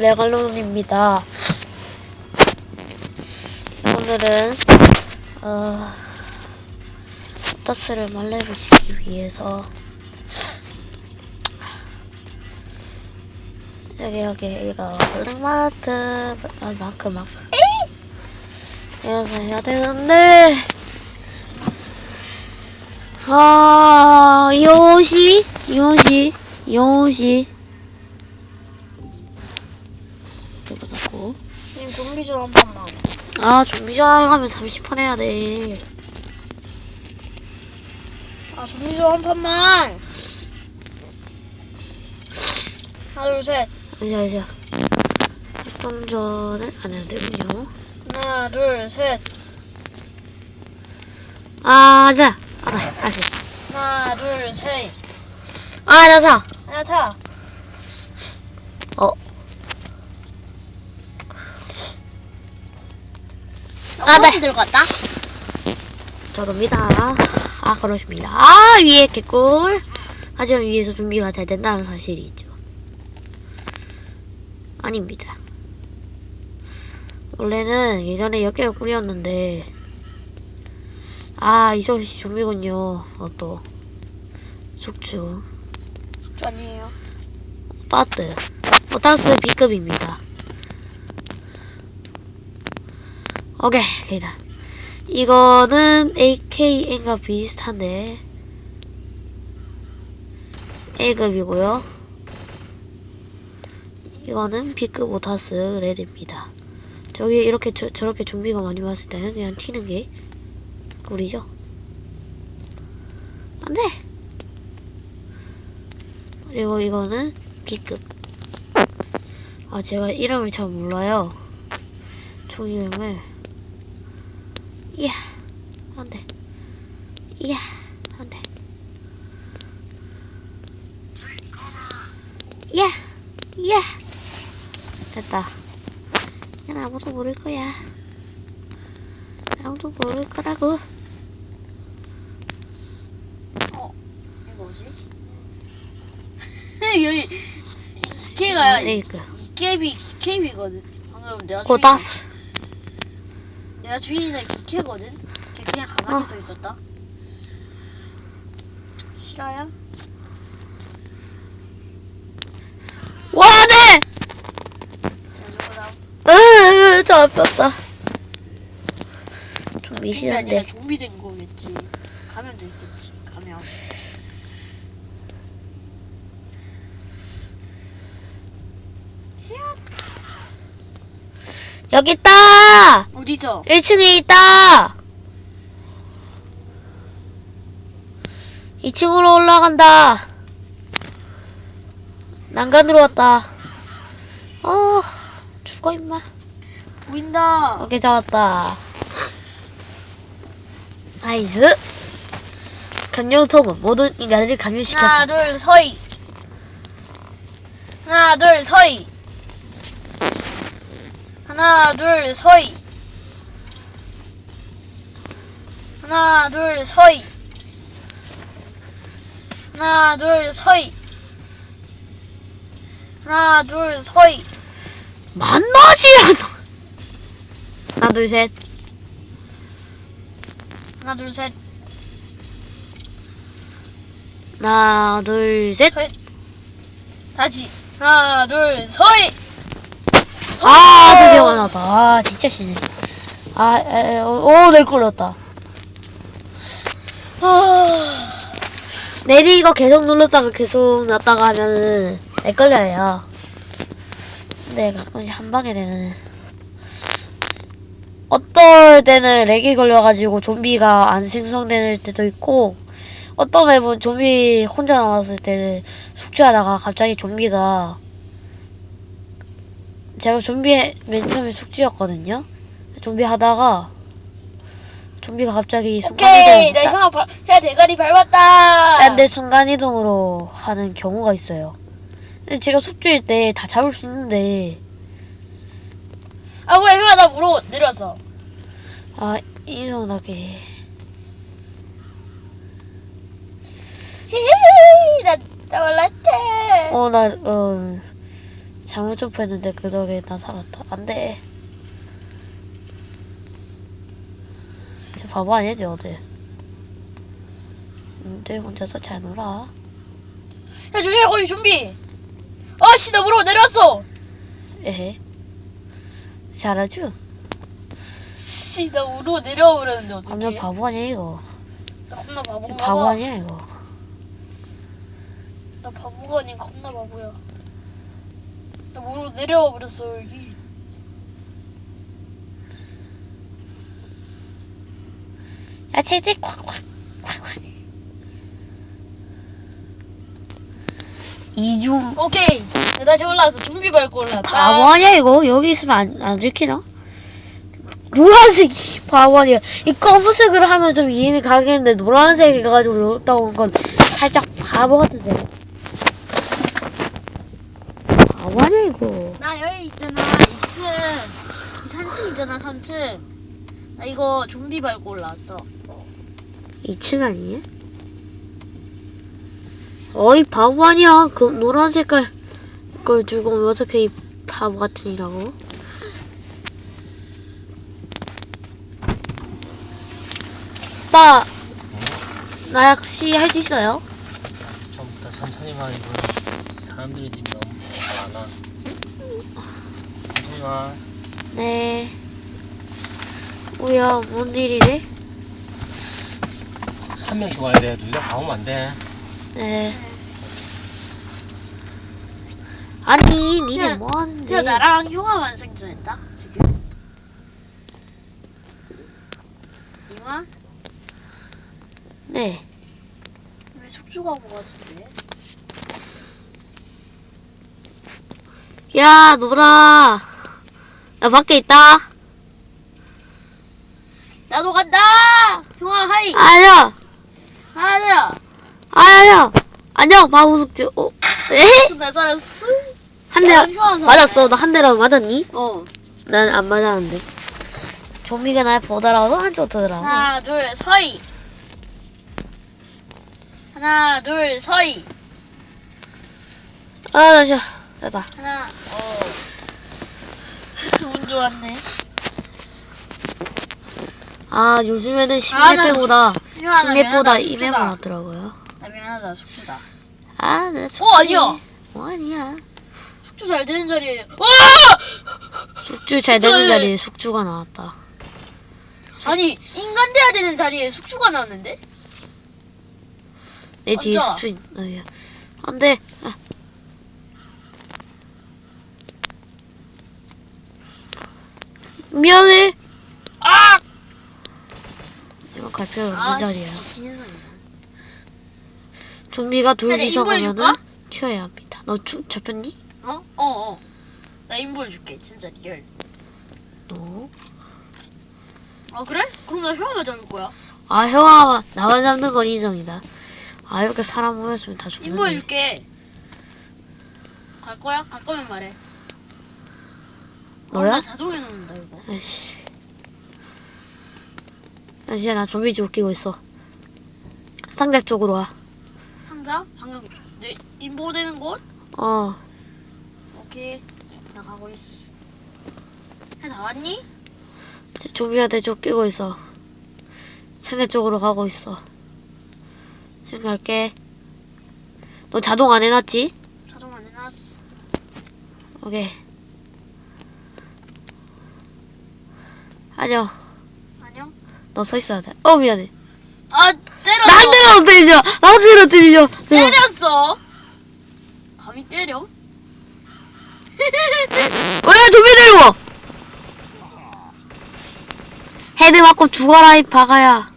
레갈론입니다. 오늘은 어 포터스를 말레를 치기 위해서 여기 여기 이거 블랙마트 아 마크 마크 이래서 해야 되는데 아 이옷이 이옷이 좀비 좀한 번만. 아 준비장 하면 30판 해야 돼 아 좀비 좀한 번만. 하나 둘 셋. 잠시만 몇 전에 안 해도 되군요 하나 둘 셋. 아 자, 아, 네, 다시 하나 둘 셋. 아 나사 하나 타. 어 아 네. 들고 왔다. 저도입니다. 아 그러십니다. 아 위에 개꿀. 하지만 위에서 준비가 잘 된다는 사실이 있죠. 아닙니다. 원래는 예전에 역계가 꿀이었는데 아 이것이 좀비군요. 그것도 숙주 아니에요. 따뜻 오타스 B급입니다 오케이 개다 이거는 AKN과 비슷한데. A급이고요. 이거는 B급 오타스 레드입니다. 저기 이렇게 저, 저렇게 좀비가 많이 왔을 때는 그냥 튀는 게 꿀이죠? 안돼! 그리고 이거는 B급. 아 제가 이름을 잘 몰라요. 총 이름을 이야 안돼 이야 안돼 이야 이 야 됐다 이건 아무도 모를 거야 아무도 모를 거라고 이거 뭐지? 여기 걔가 네이크 케이비 케이비거든. 방금 내가 고다스 내가 주인이는 기캐거든. 걔 그냥 가만히 어. 서 있었다. 싫어요? 와네 자, 저거 으으 잡혔다 좀나 미신한데 좀비 된 거겠지. 가면 됐겠지. 가면. 여기 있다 어디서? 1층에 있다 2층으로 올라간다 난간으로 왔다 어 죽어 임마 보인다. 오케이 잡았다 나이스 감염 통은 모든 인간을 하나 감염시켰다 둘 서이. 하나 둘 서이. 하나 둘 서이. 하나 둘 서이. 하나 둘 서이. 하나 둘 서이. 만나지 않아 하나 둘 셋 하나 둘 셋. 하나 둘 셋 서이. 다시. 하나 둘 서이. 아, 드디어 만났다. 아, 진짜 신네. 아, 에, 에, 오, 내 꿀렸다. 아. 레디 이거 계속 눌렀다가 계속 놨다가 하면은 내 걸려요. 근데 가끔씩 한 방에 되는. 어떨 때는 렉이 걸려가지고 좀비가 안 생성될 때도 있고, 어떤 맵은 좀비 혼자 남았을 때는 숙주하다가 갑자기 좀비가 제가 좀비 맨 처음에 숙주였거든요. 좀비 하다가 좀비가 갑자기 오케이. 내 형, 발- 형 대가리 밟았다. 내 순간이동으로 하는 경우가 있어요. 근데 제가 숙주일 때 다 잡을 수 있는데 아, 왜 형아 나 물어 내려서. 아 이상하게 히히히, 나, 나 몰랐대. 어나 어, 잘못 점프했는데 그 덕에 나 살았다. 안 돼. 저 바보 아니야, 쟤 어디? 근데 혼자서 잘 놀아. 야 조심해 거기 좀비. 아씨 나 물어 내려왔어. 에헤. 잘하죠? 씨나 물어 내려와 버렸는데 완전 어떡해? 바보 아니야, 이거. 나 겁나 바보인가 바보 봐. 아니야, 이거. 나 바보가 아닌 겁나 바보야. 나 물어 내려와 버렸어 여기. 야, 채찍 콱콱. 이중 오케이. 나 다시 올라왔어. 좀비 밟고 올라왔다. 바보 아니야 이거 여기 있으면 안, 안 들키나? 노란색 이 바보 아니야 이 검은색으로 하면 좀 이해는 가겠는데 노란색 해가지고 여기다 온건 살짝 바보 같은데 바보 아니야 이거 나 여기 있잖아 2층 3층 있잖아 3층 나 이거 좀비 밟고 올라왔어 2층 아니에요? 어이 바보 아니야. 그 노란 색깔 걸 들고 오면 어떻게 이 바보 같은 이라고? 오빠 나 낚시 할 수 있어요? 처음부터 천천히 가 이거 사람들이 지금 너무 많아. 천천히 와 네. 뭐야 뭔 일이래? 한 명씩 와야 돼. 둘다다 오면 안 돼 네. 아니 니네 뭐 하는데? 나랑 흉화만 생존했다 지금. 흉화? 네. 왜 숙주가 온것 같은데. 야, 놀아. 나 밖에 있다. 나도 간다! 흉화 하이! 아야, 하야 아야, 안녕, 바보숙주. 어, 에? 나 살았어 한 대, 나는 흉화 맞았어. 너한 대라도 맞았니? 어 난 안 맞았는데. 좀비가 날 보더라도 한쪽 더더라고. 하나 둘 서이 하나 둘 서이 아, 나 진짜, 됐다. 하나 어 기분 좋았네 아, 요즘에는 아, 나 10렙보다, 흉화, 나 10렙보다 미안하다, 2렙을 숙주다. 하더라고요. 나 미안하다 숙주다 아, 나 숙주. 어 아니야 뭐 아니야. 숙주 잘 되는 자리에 와 숙주 잘 되는 숙주. 자리에 숙주가 나왔다. 아니 인간 돼야 되는 자리에 숙주가 나왔는데 내 앉아. 숙주 있, 어, 야. 안 돼. 아. 미안해. 아 이거 갈 필요 없는 아, 자리야. 소리야. 좀비가 둘 그래, 이상 인보해줄까? 하면은 튀어야 합니다. 너 주, 잡혔니? 어? 어, 어. 나 인보해줄게, 진짜 리얼. 너. 아, 그래? 그럼 나 형아 잡을 거야. 아, 형아, 나만 잡는 건 인정이다. 아, 이렇게 사람 모였으면 다 죽는데. 인보해줄게. 갈 거야? 갈 거면 말해. 어, 너야? 나 자동에 넣는다, 이거. 아이씨. 야, 이제 나 좀비 웃기고 있어. 상대 쪽으로 와. 상자? 방금 내 인보되는 곳? 어, 오케이. 나 가고 있어. 해다 왔니? 이제 좀비한테 쫓기고 있어. 상대 쪽으로 가고 있어. 지금 갈게. 너 자동 안 해놨지? 자동 안 해놨어. 오케이. 안녕. 안녕? 너 서 있어야 돼. 어, 미안해. 아, 나한테로 때리죠! 제발. 때렸어! 감히 때려? 왜 좀비 데리고! 헤드 맞고 죽어라, 이 바가야.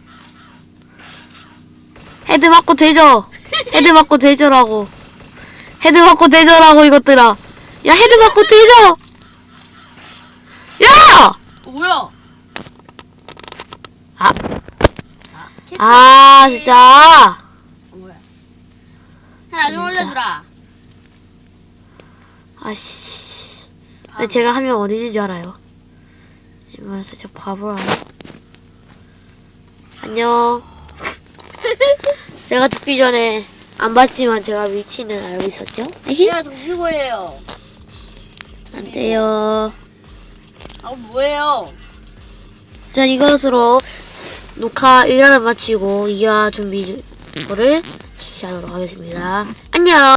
헤드 맞고 되죠? 헤드 맞고 되죠라고. 헤드 맞고 되죠라고, 이것들아. 야, 헤드 맞고 되죠! 야! 어, 뭐야? 아. 아, 캐치. 아, 진짜. 어, 뭐야? 하나 좀 진짜. 올려주라. 아씨. 근데 제가 하면 있는 줄 알아요? 지금 살짝 바보라. 안녕. 제가 죽기 전에 안 봤지만 제가 위치는 알고 있었죠? 제가 동피고예요. 안 돼요. 아 뭐예요? 자, 이것으로 녹화 1화를 마치고 2화 준비를 시작하도록 하겠습니다. 안녕!